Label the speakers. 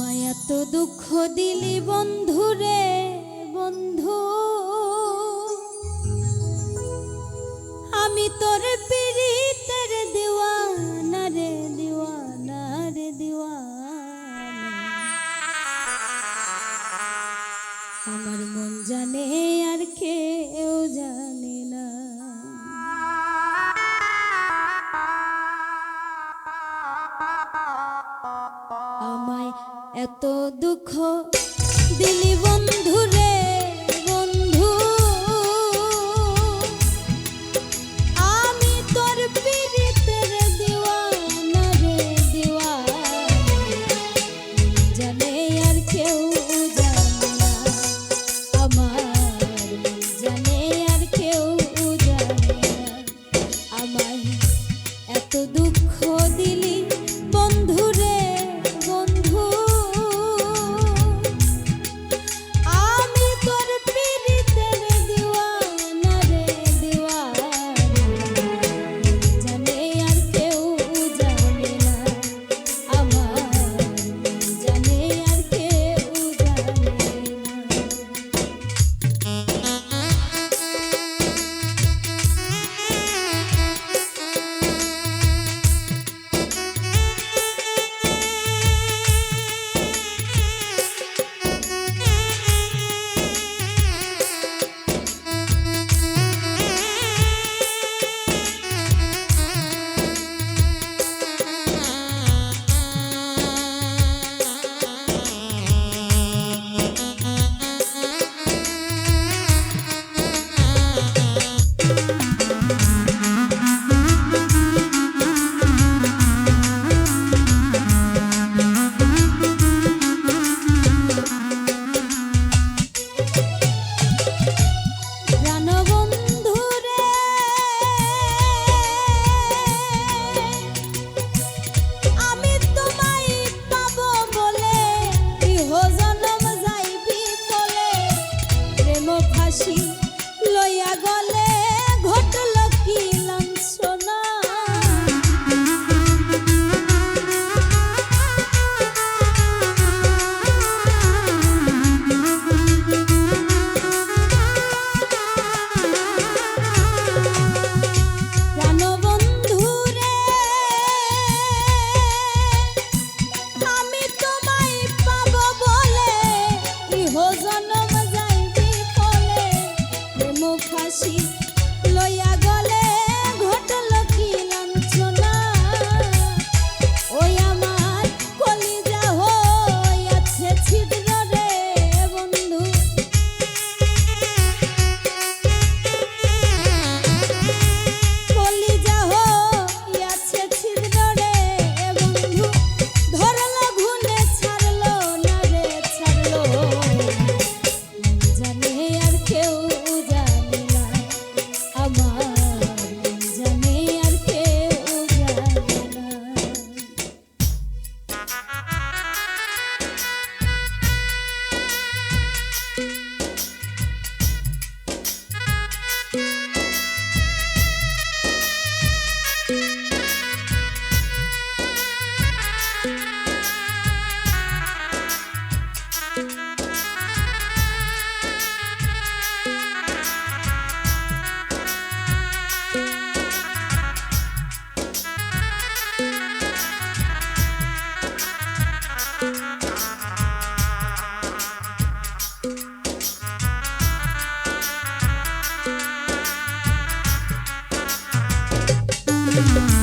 Speaker 1: আমায় এত দুঃখ দিলি বন্ধুরে বন্ধু। আমি তোর পিড়িতের দিওয়ানা রে দিওয়ানা রে, দিওয়ানা। আমার মন জানে আর কেউ জানে না। আমায় এত দুঃখ দিলি বন্ধুরে। Thank you.